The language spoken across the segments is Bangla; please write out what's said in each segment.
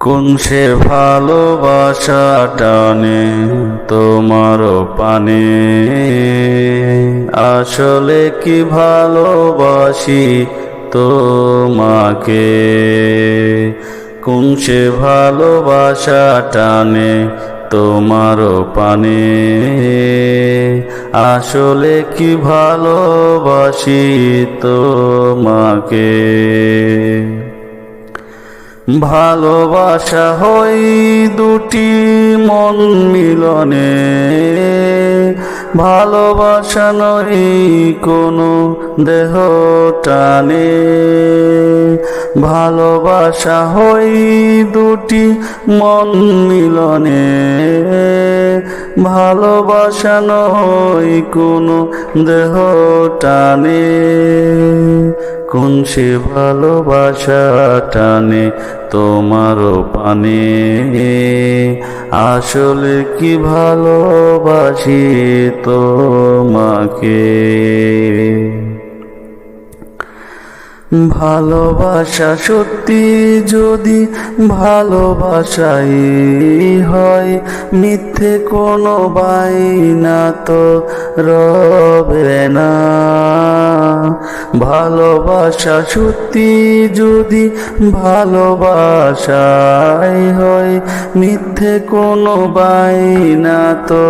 কোন সে ভালোবাসা টানে তোমার পানে। আসলে কি ভালোবাসি তোমাকে? কোন সে ভালোবাসা টানে তোমার পানে। আসলে কি ভালোবাসি তোমাকে? ভালোবাসা হই দুটি মন মিলনে। ভালোবাসা নই কোনো দেহ টানে। ভালোবাসা হই দুটি মন মিলনে। ভালোবাসা নই কোনো দেহ টানে। কোন সে ভালোবাসা টানে তোমার পানে? আসলে কি ভালোবাসি তোমাকে? ভালোবাসা সত্যি যদি ভালোবাসাই হয়, মিথ্যে কোনো বাইনা তো রবে না। ভালোবাসা সত্যি যদি ভালোবাসাই হয়, মিথ্যে কোনো বাইনা তো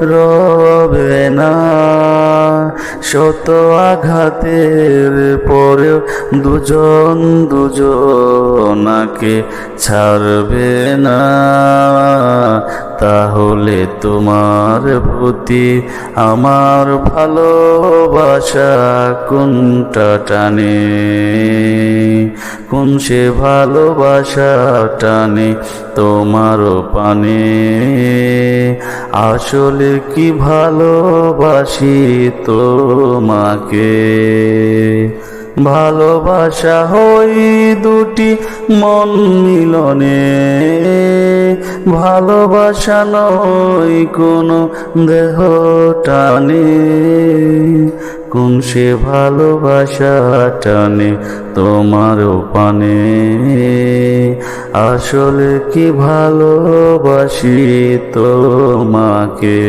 রবে না। শত আঘাতের পরেও দুজন দুজনাকে ছাড়বে না। তাহলে তোমার প্রতি আমার ভালোবাসা কোনটা টানে? কোন সে ভালোবাসা টানে তোমার পানে? আসলে কি ভালোবাসি তোমাকে? ভালোবাসা হই দুটি মন মিলনে। ভালোবাসা নয় কোনো দেহ টানে। কোন সে ভালোবাসা টানে তোমার পানে। আসলে কি ভালোবাসি তোমাকে?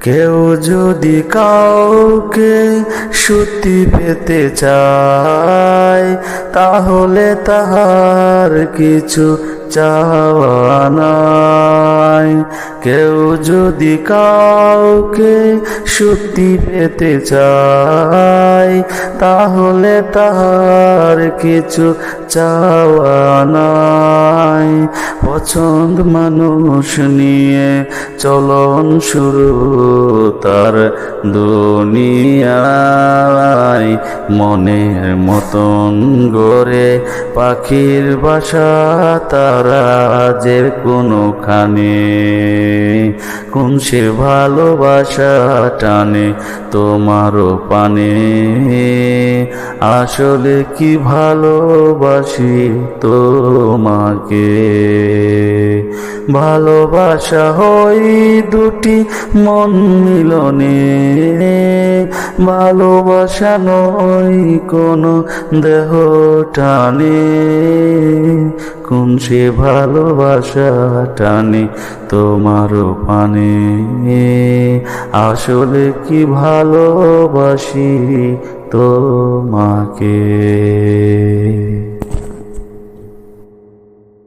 কেউ যদি কাউকে সত্যি পেতে চায়, তাহলে তাহার কিছু চাওয়া নাই কেউ যদি কাউকে সত্যি পেতে চায়, তাহলে তাহার কিছু চাওয়া নাই পছন্দ মানুষ নিয়ে চলন শুরু তার দুনিয়ায়। মনের মতন গড়ে পাখির বাসা তারা যে কোনোখানে। কোন সে ভালোবাসা টানে তোমারও পানে। আসলে কি ভালোবাসি তোমাকে? ভালোবাসা হই দুটি মন মিলনে। ভালোবাসা নয় কোনো দেহ টানে। কোন সে ভালোবাসা টানে তোমার পানে আসলে কি ভালোবাসি তোমাকে?